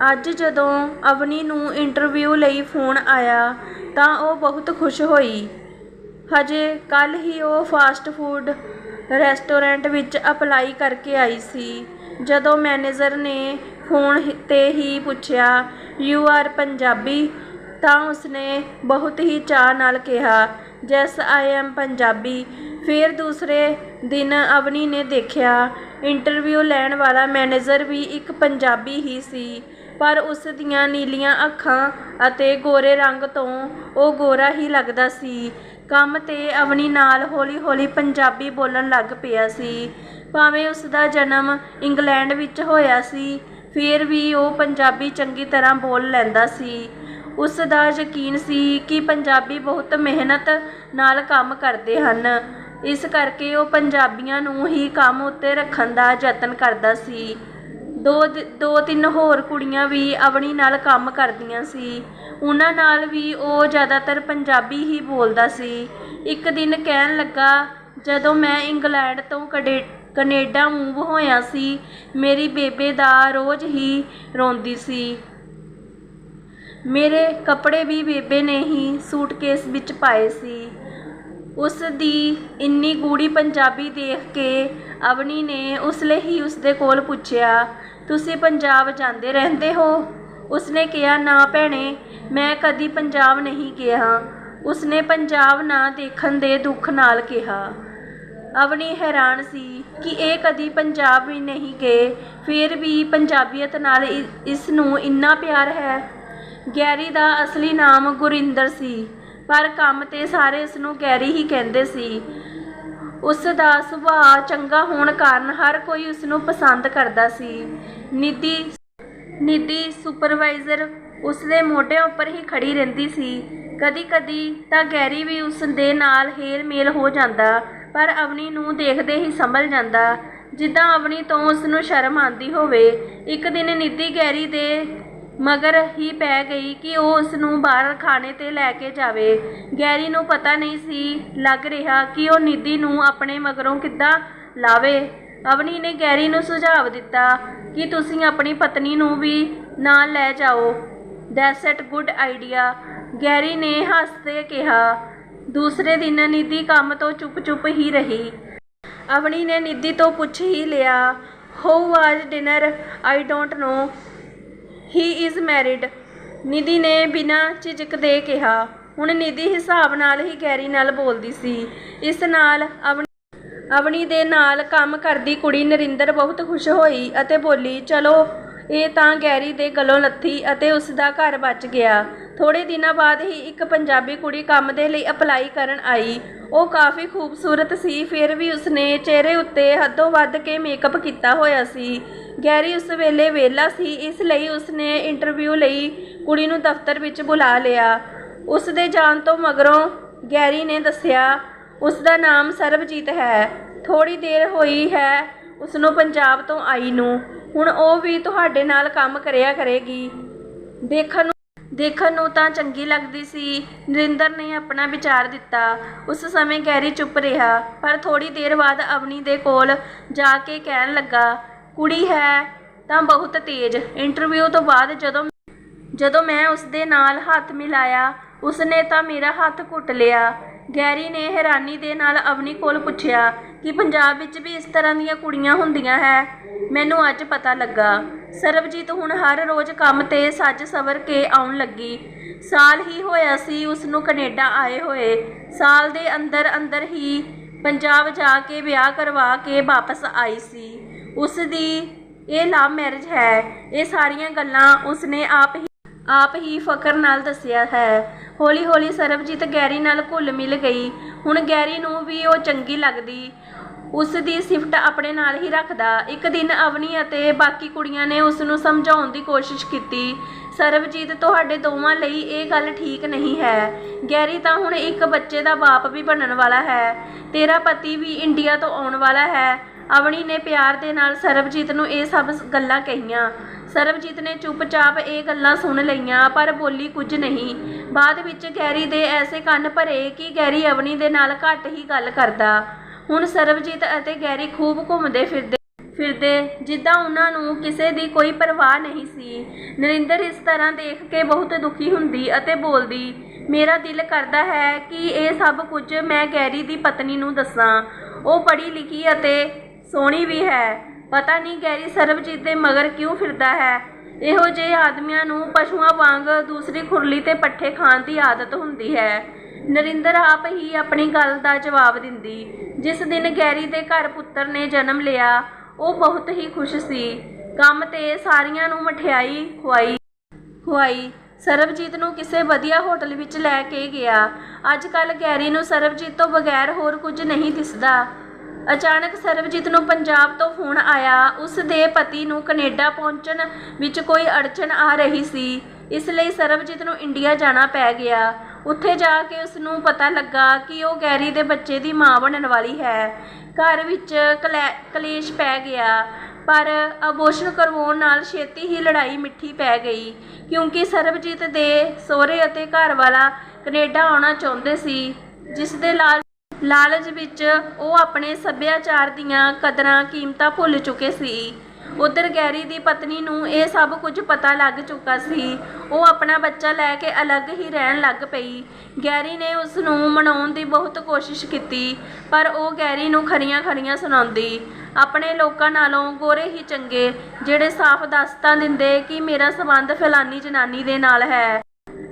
ਅੱਜ ਜਦੋਂ ਅਵਨੀ ਨੂੰ ਇੰਟਰਵਿਊ ਲਈ ਫੋਨ ਆਇਆ ਤਾਂ ਉਹ ਬਹੁਤ ਖੁਸ਼ ਹੋਈ। ਹਜੇ ਕੱਲ ਹੀ ਉਹ ਫਾਸਟ ਫੂਡ ਰੈਸਟੋਰੈਂਟ ਵਿੱਚ ਅਪਲਾਈ ਕਰਕੇ ਆਈ ਸੀ। ਜਦੋਂ ਮੈਨੇਜਰ ਨੇ ਫੋਨ ਤੇ ਹੀ ਪੁੱਛਿਆ ਯੂ ਆਰ ਪੰਜਾਬੀ? ਤਾਂ ਉਸਨੇ ਬਹੁਤ ਹੀ ਚਾਅ ਨਾਲ ਕਿਹਾ ਜੈਸ ਆਈ ਐਮ ਪੰਜਾਬੀ। ਫਿਰ ਦੂਸਰੇ ਦਿਨ ਅਵਨੀ ਨੇ ਦੇਖਿਆ ਇੰਟਰਵਿਊ ਲੈਣ ਵਾਲਾ ਮੈਨੇਜਰ ਵੀ ਇੱਕ ਪੰਜਾਬੀ ਹੀ ਸੀ। ਪਰ ਉਸ ਦੀਆਂ ਨੀਲੀਆਂ ਅੱਖਾਂ ਅਤੇ ਗੋਰੇ ਰੰਗ ਤੋਂ ਉਹ ਗੋਰਾ ਹੀ ਲੱਗਦਾ ਸੀ। ਕੰਮ ਤੇ ਅਵਨੀ ਨਾਲ ਹੌਲੀ-ਹੌਲੀ ਪੰਜਾਬੀ ਬੋਲਣ ਲੱਗ ਪਿਆ ਸੀ। ਭਾਵੇਂ ਉਸ ਦਾ ਜਨਮ ਇੰਗਲੈਂਡ ਵਿੱਚ ਹੋਇਆ ਸੀ, ਫਿਰ ਵੀ ਉਹ ਪੰਜਾਬੀ ਚੰਗੀ ਤਰ੍ਹਾਂ ਬੋਲ ਲੈਂਦਾ ਸੀ। ਉਸ ਦਾ ਯਕੀਨ ਸੀ ਕਿ ਪੰਜਾਬੀ ਬਹੁਤ ਮਿਹਨਤ ਨਾਲ ਕੰਮ ਕਰਦੇ ਹਨ। ਇਸ ਕਰਕੇ ਉਹ ਪੰਜਾਬੀਆਂ ਨੂੰ ਹੀ ਕੰਮ ਉੱਤੇ ਰੱਖਣ ਦਾ ਯਤਨ ਕਰਦਾ ਸੀ। ਦੋ ਦੋ ਤਿੰਨ ਹੋਰ ਕੁੜੀਆਂ ਵੀ ਅਵਨੀ ਨਾਲ ਕੰਮ ਕਰਦੀਆਂ ਸੀ। ਉਹਨਾਂ ਨਾਲ ਵੀ ਉਹ ਜ਼ਿਆਦਾਤਰ ਪੰਜਾਬੀ ਹੀ ਬੋਲਦਾ ਸੀ। ਇੱਕ ਦਿਨ ਕਹਿਣ ਲੱਗਾ, ਜਦੋਂ ਮੈਂ ਇੰਗਲੈਂਡ ਤੋਂ ਕਡੇ, ਕੈਨੇਡਾ ਮੂਵ ਹੋਇਆ ਸੀ, ਮੇਰੀ ਬੇਬੇ ਦਾ ਰੋਜ਼ ਹੀ ਰੋਂਦੀ ਸੀ। ਮੇਰੇ ਕੱਪੜੇ ਵੀ ਬੇਬੇ ਨੇ ਹੀ ਸੂਟਕੇਸ ਵਿੱਚ ਪਾਏ ਸੀ। ਉਸ ਦੀ ਇੰਨੀ ਗੂੜ੍ਹੀ ਪੰਜਾਬੀ ਦੇਖ ਕੇ ਅਵਨੀ ਨੇ ਉਸਲੇ ਹੀ ਉਸਦੇ ਕੋਲ ਪੁੱਛਿਆ, ਤੁਸੀਂ ਪੰਜਾਬ ਜਾਂਦੇ ਰਹਿੰਦੇ ਹੋ? ਉਸਨੇ ਕਿਹਾ, ਨਾ ਭੈਣੇ, ਮੈਂ ਕਦੀ ਪੰਜਾਬ ਨਹੀਂ ਗਿਆ। ਉਸਨੇ ਪੰਜਾਬ ਨਾ ਦੇਖਣ ਦੇ ਦੁੱਖ ਨਾਲ ਕਿਹਾ। ਅਵਨੀ ਹੈਰਾਨ ਸੀ ਕਿ ਇਹ ਕਦੀ ਪੰਜਾਬ ਵੀ ਨਹੀਂ ਗਏ, ਫਿਰ ਵੀ ਪੰਜਾਬੀਅਤ ਨਾਲ ਇਸ ਨੂੰ ਇੰਨਾ ਪਿਆਰ ਹੈ। ਗੈਰੀ ਦਾ ਅਸਲੀ ਨਾਮ ਗੁਰਿੰਦਰ ਸੀ। ਪਰ ਕੰਮ ਤੇ ਸਾਰੇ ਇਸ ਨੂੰ ਗੈਰੀ ਹੀ ਕਹਿੰਦੇ ਸੀ। ਉਸ ਦਾ ਸੁਭਾਅ ਚੰਗਾ ਹੋਣ ਕਾਰਨ ਹਰ ਕੋਈ ਉਸ ਨੂੰ ਪਸੰਦ ਕਰਦਾ ਸੀ। ਨਿਧੀ ਨਿਧੀ ਸੁਪਰਵਾਈਜ਼ਰ ਉਸ ਦੇ ਮੋਢਿਆਂ ਉੱਪਰ ਹੀ ਖੜੀ ਰਹਿੰਦੀ ਸੀ। ਕਦੀ-ਕਦੀ ਤਾਂ ਗੈਰੀ ਵੀ ਉਸ ਦੇ ਨਾਲ ਹੇਲ ਮੇਲ ਹੋ ਜਾਂਦਾ, ਪਰ ਅਵਨੀ ਨੂੰ ਦੇਖਦੇ ਹੀ ਸੰਭਲ ਜਾਂਦਾ। ਜਿੱਦਾਂ ਅਵਨੀ ਤੋਂ ਉਸ ਨੂੰ ਸ਼ਰਮ ਆਂਦੀ ਹੋਵੇ, ਇੱਕ ਦਿਨ ਨਿੱਧੀ ਗੈਰੀ ਦੇ ਮਗਰ ਹੀ ਪੈ ਗਈ ਕਿ ਉਹ ਉਸ ਨੂੰ ਬਾਹਰ ਖਾਣੇ ਤੇ ਲੈ ਕੇ ਜਾਵੇ। ਗੈਰੀ ਨੂੰ ਪਤਾ ਨਹੀਂ ਸੀ ਲੱਗ ਰਿਹਾ ਕਿ ਉਹ ਨਿਧੀ ਨੂੰ ਆਪਣੇ ਮਗਰੋਂ ਕਿੱਦਾਂ ਲਾਵੇ। ਅਵਨੀ ਨੇ ਗੈਰੀ ਨੂੰ ਸੁਝਾਅ ਦਿੱਤਾ ਕਿ ਤੁਸੀਂ ਆਪਣੀ ਪਤਨੀ ਨੂੰ ਵੀ ਨਾਲ ਲੈ ਜਾਓ। That's at good idea Garry ਨੇ ਹੱਸਦੇ ਕਿਹਾ। ਦੂਸਰੇ ਦਿਨ ਨਿਧੀ ਕੰਮ ਤੋਂ ਚੁੱਪ-ਚੁੱਪ ਹੀ ਰਹੀ। ਅਵਨੀ ਨੇ ਨਿਧੀ ਤੋਂ ਪੁੱਛ ਹੀ ਲਿਆ how was dinner I don't know he is married Nidhi ਨੇ ਬਿਨਾਂ ਝਿਜਕ ਦੇ ਕਿਹਾ, ਹੁਣ ਨਿਧੀ ਹਿਸਾਬ ਨਾਲ ਹੀ ਗੈਰੀ ਨਾਲ ਬੋਲਦੀ ਸੀ। ਇਸ ਨਾਲ ਅਵਨੀ ਅਵਨੀ ਦੇ ਨਾਲ ਕੰਮ ਕਰਦੀ ਕੁੜੀ ਨਰਿੰਦਰ ਬਹੁਤ ਖੁਸ਼ ਹੋਈ ਅਤੇ ਬੋਲੀ, ਚਲੋ, ਇਹ ਤਾਂ ਗੈਰੀ ਦੇ ਗਲੋਂ ਲੱਥੀ ਅਤੇ ਉਸ ਦਾ ਘਰ ਬਚ ਗਿਆ। ਥੋੜੇ ਦਿਨਾਂ ਬਾਅਦ ਹੀ ਇੱਕ ਪੰਜਾਬੀ ਕੁੜੀ ਕੰਮ ਦੇ ਲਈ ਅਪਲਾਈ ਕਰਨ ਆਈ। ਉਹ ਕਾਫੀ ਖੂਬਸੂਰਤ ਸੀ, ਫਿਰ ਵੀ ਉਸਨੇ ਚਿਹਰੇ ਉੱਤੇ ਹੱਦੋਂ ਵੱਧ ਕੇ ਮੇਕਅਪ ਕੀਤਾ ਹੋਇਆ ਸੀ। ਗੈਰੀ ਉਸ ਵੇਲੇ ਵਿਹਲਾ ਸੀ, ਇਸ ਲਈ ਉਸਨੇ ਇੰਟਰਵਿਊ ਲਈ ਕੁੜੀ ਨੂੰ ਦਫ਼ਤਰ ਵਿੱਚ ਬੁਲਾ ਲਿਆ। ਉਸ ਦੇ ਜਾਣ ਤੋਂ ਮਗਰੋਂ ਗੈਰੀ ਨੇ ਦੱਸਿਆ ਉਸ ਦਾ ਨਾਮ ਸਰਬਜੀਤ ਹੈ। ਥੋੜੀ ਦੇਰ ਹੋਈ ਹੈ ਉਸ ਨੂੰ ਪੰਜਾਬ ਤੋਂ ਆਈ ਨੂੰ। ਹੁਣ ਉਹ ਵੀ ਤੁਹਾਡੇ ਨਾਲ ਕੰਮ ਕਰਿਆ ਕਰੇਗੀ। ਦੇਖਣ ਨੂੰ ਦੇਖਣ ਨੂੰ ਤਾਂ ਚੰਗੀ ਲੱਗਦੀ ਸੀ। ਨਰਿੰਦਰ ਨੇ ਆਪਣਾ ਵਿਚਾਰ ਦਿੱਤਾ। ਉਸ ਸਮੇਂ ਗੈਰੀ ਚੁੱਪ ਰਿਹਾ, ਪਰ ਥੋੜੀ ਦੇਰ ਬਾਅਦ ਅਵਨੀ ਦੇ ਕੋਲ ਜਾ ਕੇ ਕਹਿਣ ਲੱਗਾ, ਕੁੜੀ ਹੈ ਤਾਂ ਬਹੁਤ ਤੇਜ਼। ਇੰਟਰਵਿਊ ਤੋਂ ਬਾਅਦ ਜਦੋਂ ਜਦੋਂ ਮੈਂ ਉਸ ਦੇ ਨਾਲ ਹੱਥ ਮਿਲਾਇਆ, ਉਸਨੇ ਤਾਂ ਮੇਰਾ ਹੱਥ ਘੁੱਟ ਲਿਆ। ਗੈਰੀ ਨੇ ਹੈਰਾਨੀ ਦੇ ਨਾਲ ਅਵਨੀ ਕੋਲ ਪੁੱਛਿਆ ਕਿ ਪੰਜਾਬ ਵਿੱਚ ਵੀ ਇਸ ਤਰ੍ਹਾਂ ਦੀਆਂ ਕੁੜੀਆਂ ਹੁੰਦੀਆਂ ਹੈ? ਮੈਨੂੰ ਅੱਜ ਪਤਾ ਲੱਗਾ। ਸਰਬਜੀਤ ਹੁਣ ਹਰ ਰੋਜ਼ ਕੰਮ ਤੇ ਸੱਜ ਸਵਰ ਕੇ ਆਉਣ ਲੱਗੀ। ਸਾਲ ਹੀ ਹੋਇਆ ਸੀ ਉਸ ਨੂੰ ਕੈਨੇਡਾ ਆਏ ਹੋਏ। ਸਾਲ ਦੇ ਅੰਦਰ ਅੰਦਰ ਹੀ ਪੰਜਾਬ ਜਾ ਕੇ ਵਿਆਹ ਕਰਵਾ ਕੇ ਵਾਪਸ ਆਈ ਸੀ। ਉਸ ਦੀ ਇਹ ਲਵ ਮੈਰਿਜ ਹੈ। ਇਹ ਸਾਰੀਆਂ ਗੱਲਾਂ ਉਸਨੇ ਆਪ ਹੀ ਆਪ ਹੀ ਫਕਰ ਨਾਲ ਦੱਸਿਆ ਹੈ। ਹੌਲੀ ਹੌਲੀ ਸਰਬਜੀਤ ਗੈਰੀ ਨਾਲ ਘੁਲ ਮਿਲ ਗਈ। ਹੁਣ ਗੈਰੀ ਨੂੰ ਵੀ ਉਹ ਚੰਗੀ ਲੱਗਦੀ। ਉਸ ਦੀ ਸਿਫਟ ਆਪਣੇ ਨਾਲ ਹੀ ਰੱਖਦਾ। ਇੱਕ ਦਿਨ ਅਵਨੀ ਅਤੇ ਬਾਕੀ ਕੁੜੀਆਂ ਨੇ ਉਸ ਨੂੰ ਸਮਝਾਉਣ ਦੀ ਕੋਸ਼ਿਸ਼ ਕੀਤੀ, ਸਰਬਜੀਤ, ਤੁਹਾਡੇ ਦੋਵਾਂ ਲਈ ਇਹ ਗੱਲ ਠੀਕ ਨਹੀਂ ਹੈ। ਗੈਰੀ ਤਾਂ ਹੁਣ ਇੱਕ ਬੱਚੇ ਦਾ ਬਾਪ ਵੀ ਬਣਨ ਵਾਲਾ ਹੈ। ਤੇਰਾ ਪਤੀ ਵੀ ਇੰਡੀਆ ਤੋਂ ਆਉਣ ਵਾਲਾ ਹੈ। ਅਵਨੀ ਨੇ ਪਿਆਰ ਦੇ ਨਾਲ ਸਰਬਜੀਤ ਨੂੰ ਇਹ ਸਭ ਗੱਲਾਂ ਕਹੀਆਂ। ਸਰਬਜੀਤ ਨੇ ਚੁੱਪਚਾਪ ਇਹ ਗੱਲਾਂ ਸੁਣ ਲਈਆਂ, ਪਰ ਬੋਲੀ ਕੁਝ ਨਹੀਂ। ਬਾਅਦ ਵਿੱਚ ਗੈਰੀ ਦੇ ਐਸੇ ਕੰਨ ਭਰੇ ਕਿ ਗੈਰੀ ਅਵਨੀ ਦੇ ਨਾਲ ਘੱਟ ਹੀ ਗੱਲ ਕਰਦਾ। ਹੁਣ ਸਰਬਜੀਤ ਅਤੇ ਗੈਰੀ ਖੂਬ ਘੁੰਮਦੇ ਫਿਰਦੇ ਫਿਰਦੇ, ਜਿੱਦਾਂ ਉਹਨਾਂ ਨੂੰ ਕਿਸੇ ਦੀ ਕੋਈ ਪਰਵਾਹ ਨਹੀਂ ਸੀ। ਨਰਿੰਦਰ ਇਸ ਤਰ੍ਹਾਂ ਦੇਖ ਕੇ ਬਹੁਤ ਦੁਖੀ ਹੁੰਦੀ ਅਤੇ ਬੋਲਦੀ, ਮੇਰਾ ਦਿਲ ਕਰਦਾ ਹੈ ਕਿ ਇਹ ਸਭ ਕੁਝ ਮੈਂ ਗੈਰੀ ਦੀ ਪਤਨੀ ਨੂੰ ਦੱਸਾਂ। ਉਹ ਪੜ੍ਹੀ ਲਿਖੀ ਅਤੇ ਸੋਹਣੀ ਵੀ ਹੈ। ਪਤਾ ਨਹੀਂ ਗੈਰੀ ਸਰਬਜੀਤ ਦੇ ਮਗਰ ਕਿਉਂ ਫਿਰਦਾ ਹੈ। ਇਹੋ ਜਿਹੇ ਆਦਮੀਆਂ ਨੂੰ ਪਸ਼ੂਆਂ ਵਾਂਗ ਦੂਸਰੀ ਖੁਰਲੀ ਤੇ ਪੱਠੇ ਖਾਣ ਦੀ ਆਦਤ ਹੁੰਦੀ ਹੈ। ਨਰਿੰਦਰ ਆਪ ਹੀ ਆਪਣੀ ਗੱਲ ਦਾ ਜਵਾਬ ਦਿੰਦੀ। ਜਿਸ ਦਿਨ ਗੈਰੀ ਦੇ ਘਰ ਪੁੱਤਰ ਨੇ ਜਨਮ ਲਿਆ, ਉਹ ਬਹੁਤ ਹੀ ਖੁਸ਼ ਸੀ। ਕੰਮ ਤੇ ਸਾਰੀਆਂ ਨੂੰ ਮਠਿਆਈ ਖਵਾਈ ਖਵਾਈ ਸਰਬਜੀਤ ਨੂੰ ਕਿਸੇ ਵਧੀਆ ਹੋਟਲ ਵਿੱਚ ਲੈ ਕੇ ਗਿਆ। ਅੱਜ ਕੱਲ ਗੈਰੀ ਨੂੰ ਸਰਬਜੀਤ ਤੋਂ ਬਗੈਰ ਹੋਰ ਕੁਝ ਨਹੀਂ ਦਿਸਦਾ। ਅਚਾਨਕ ਸਰਬਜੀਤ ਨੂੰ ਪੰਜਾਬ ਤੋਂ ਫੋਨ ਆਇਆ। ਉਸ ਦੇ ਪਤੀ ਨੂੰ ਕੈਨੇਡਾ ਪਹੁੰਚਣ ਵਿੱਚ ਕੋਈ ਅੜਚਨ ਆ ਰਹੀ ਸੀ। ਇਸ ਲਈ ਸਰਬਜੀਤ ਨੂੰ ਇੰਡੀਆ ਜਾਣਾ ਪੈ ਗਿਆ। ਉੱਥੇ ਜਾ ਕੇ ਉਸਨੂੰ ਪਤਾ ਲੱਗਾ ਕਿ ਉਹ ਗੈਰੀ ਦੇ ਬੱਚੇ ਦੀ ਮਾਂ ਬਣਨ ਵਾਲੀ ਹੈ। ਘਰ ਵਿੱਚ ਕਲੈ- ਕਲੇਸ਼ ਪੈ ਗਿਆ, ਪਰ ਅਬੋਸ਼ਨ ਕਰਵਾਉਣ ਨਾਲ ਛੇਤੀ ਹੀ ਲੜਾਈ ਮਿੱਠੀ ਪੈ ਗਈ, ਕਿਉਂਕਿ ਸਰਬਜੀਤ ਦੇ ਸਹੁਰੇ ਅਤੇ ਘਰ ਵਾਲਾ ਕੈਨੇਡਾ ਆਉਣਾ ਚਾਹੁੰਦੇ ਸੀ, ਜਿਸ ਦੇ ਲਾਲ, ਲਾਲਚ ਵਿੱਚ ਉਹ ਆਪਣੇ ਸੱਭਿਆਚਾਰ ਦੀਆਂ ਕਦਰਾਂ ਕੀਮਤਾਂ ਭੁੱਲ ਚੁੱਕੇ ਸੀ। ਉਧਰ ਗੈਰੀ ਦੀ ਪਤਨੀ ਨੂੰ ਇਹ ਸਭ ਕੁਝ ਪਤਾ ਲੱਗ ਚੁੱਕਾ ਸੀ। ਉਹ ਆਪਣਾ ਬੱਚਾ ਲੈ ਕੇ ਅਲੱਗ ਹੀ ਰਹਿਣ ਲੱਗ ਪਈ। ਗੈਰੀ ਨੇ ਉਸ ਨੂੰ ਮਨਾਉਣ ਦੀ ਬਹੁਤ ਕੋਸ਼ਿਸ਼ ਕੀਤੀ, ਪਰ ਉਹ ਗੈਰੀ ਨੂੰ ਖਰੀਆਂ ਖਰੀਆਂ ਸੁਣਾਉਂਦੀ, ਆਪਣੇ ਲੋਕਾਂ ਨਾਲੋਂ ਗੋਰੇ ਹੀ ਚੰਗੇ, ਜਿਹੜੇ ਸਾਫ਼ ਦਾਸਤਾਂ ਦਿੰਦੇ ਕਿ ਮੇਰਾ ਸੰਬੰਧ ਫਲਾਨੀ ਜਨਾਨੀ ਦੇ ਨਾਲ ਹੈ।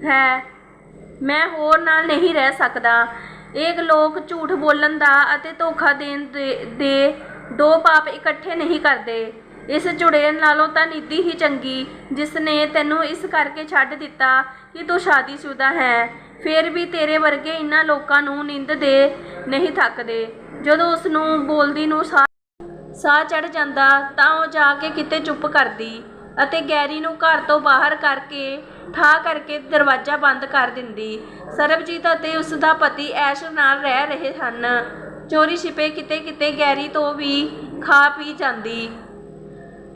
ਹੈ, ਮੈਂ ਹੋਰ ਨਾਲ ਨਹੀਂ ਰਹਿ ਸਕਦਾ। ਇਹ ਲੋਕ ਝੂਠ ਬੋਲਣ ਦਾ ਅਤੇ ਧੋਖਾ ਦੇਣ ਦੇ ਦੇ ਦੋ ਪਾਪ ਇਕੱਠੇ ਨਹੀਂ ਕਰਦੇ। ਇਸ ਚੁੜੇਲ ਨਾਲੋਂ ਤਾਂ ਨੀਤੀ ਹੀ ਚੰਗੀ ਜਿਸ ਨੇ ਤੈਨੂੰ ਇਸ ਕਰਕੇ ਛੱਡ ਦਿੱਤਾ ਕਿ ਤੂੰ ਸ਼ਾਦੀशुदा ਹੈ। ਫਿਰ ਵੀ ਤੇਰੇ ਵਰਗੇ ਇਨ੍ਹਾਂ ਲੋਕਾਂ ਨੂੰ ਨਿੰਦ ਦੇ, ਨਹੀਂ ਥੱਕਦੇ। ਜਦੋਂ ਉਸ ਨੂੰ ਬੋਲਦੀ ਨੂੰ ਸਾਹ ਸਾਹ ਚੜ ਜਾਂਦਾ, ਤਾਂ ਉਹ ਜਾ ਕੇ ਕਿਤੇ ਚੁੱਪ ਕਰਦੀ ਅਤੇ ਗੈਰੀ ਨੂੰ ਘਰ ਤੋਂ ਬਾਹਰ ਕਰਕੇ ਠਾ ਕਰਕੇ ਦਰਵਾਜ਼ਾ ਬੰਦ ਕਰ ਦਿੰਦੀ। ਸਰਬਜੀਤ ਅਤੇ ਉਸ ਦਾ ਪਤੀ ਐਸ਼ ਨਾਲ ਰਹਿ ਰਹੇ ਹਨ। ਚੋਰੀ ਛਿਪੇ ਕਿਤੇ ਕਿਤੇ ਗੈਰੀ ਤੋਂ ਵੀ ਖਾ ਪੀ ਜਾਂਦੀ।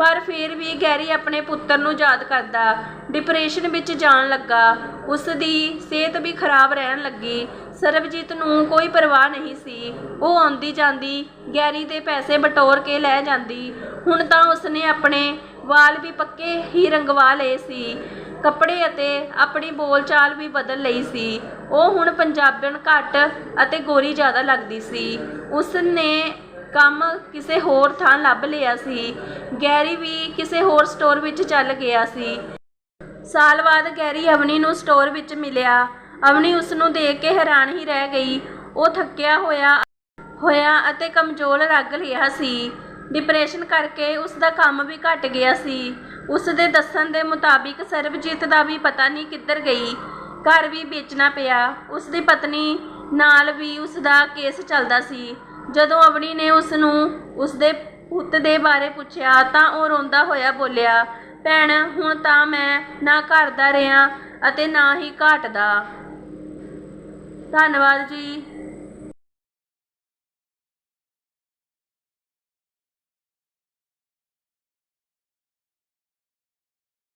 ਪਰ ਫਿਰ ਵੀ ਗੈਰੀ ਆਪਣੇ ਪੁੱਤਰ ਨੂੰ ਯਾਦ ਕਰਦਾ। ਡਿਪਰੈਸ਼ਨ ਵਿੱਚ ਜਾਣ ਲੱਗਾ। ਉਸ ਦੀ ਸਿਹਤ ਵੀ ਖਰਾਬ ਰਹਿਣ ਲੱਗੀ। ਸਰਬਜੀਤ ਨੂੰ ਕੋਈ ਪਰਵਾਹ ਨਹੀਂ ਸੀ। ਉਹ ਆਉਂਦੀ ਜਾਂਦੀ ਗੈਰੀ ਦੇ ਪੈਸੇ ਬਟੋਰ ਕੇ ਲੈ ਜਾਂਦੀ। ਹੁਣ ਤਾਂ ਉਸਨੇ ਆਪਣੇ ਵਾਲ ਵੀ ਪੱਕੇ ਹੀ ਰੰਗਵਾ ਲਏ ਸੀ। ਕੱਪੜੇ ਅਤੇ ਆਪਣੀ ਬੋਲਚਾਲ ਵੀ ਬਦਲ ਲਈ ਸੀ। ਉਹ ਹੁਣ ਪੰਜਾਬਣ ਘੱਟ ਅਤੇ ਗੋਰੀ ਜ਼ਿਆਦਾ ਲੱਗਦੀ ਸੀ। ਉਸ ਨੇ ਕੰਮ ਕਿਸੇ ਹੋਰ ਥਾਂ ਲੱਭ ਲਿਆ ਸੀ। ਗੈਰੀ ਵੀ ਕਿਸੇ ਹੋਰ ਸਟੋਰ ਵਿੱਚ ਚੱਲ ਗਿਆ ਸੀ। ਸਾਲ ਬਾਅਦ ਗੈਰੀ ਅਵਨੀ ਨੂੰ ਸਟੋਰ ਵਿੱਚ ਮਿਲਿਆ। ਅਵਨੀ ਉਸ ਨੂੰ ਦੇਖ ਕੇ ਹੈਰਾਨ ਹੀ ਰਹਿ ਗਈ। ਉਹ ਥੱਕਿਆ ਹੋਇਆ ਹੋਇਆ ਅਤੇ ਕਮਜ਼ੋਰ ਲੱਗ ਰਿਹਾ ਸੀ। ਡਿਪਰੈਸ਼ਨ ਕਰਕੇ ਉਸ ਦਾ ਕੰਮ ਵੀ ਘਟ ਗਿਆ ਸੀ। ਉਸ ਦੇ ਦੱਸਣ ਦੇ ਮੁਤਾਬਿਕ ਸਰਬਜੀਤ ਦਾ ਵੀ ਪਤਾ ਨਹੀਂ ਕਿੱਧਰ ਗਈ। ਘਰ ਵੀ ਵੇਚਣਾ ਪਿਆ। ਉਸ ਦੀ ਪਤਨੀ ਨਾਲ ਵੀ ਉਸ ਦਾ ਕੇਸ ਚੱਲਦਾ ਸੀ। ਜਦੋਂ ਅਵਨੀ ਨੇ ਉਸ ਨੂੰ ਉਸ ਦੇ ਪੁੱਤ ਦੇ ਬਾਰੇ ਪੁੱਛਿਆ ਤਾਂ ਉਹ ਰੋਂਦਾ ਹੋਇਆ ਬੋਲਿਆ, ਭੈਣ, ਹੁਣ ਤਾਂ ਮੈਂ ਨਾ ਘਰ ਦਾ ਰਿਆਂ ਅਤੇ ਨਾ ਹੀ ਘਾਟ ਦਾ। ਧੰਨਵਾਦ ਜੀ।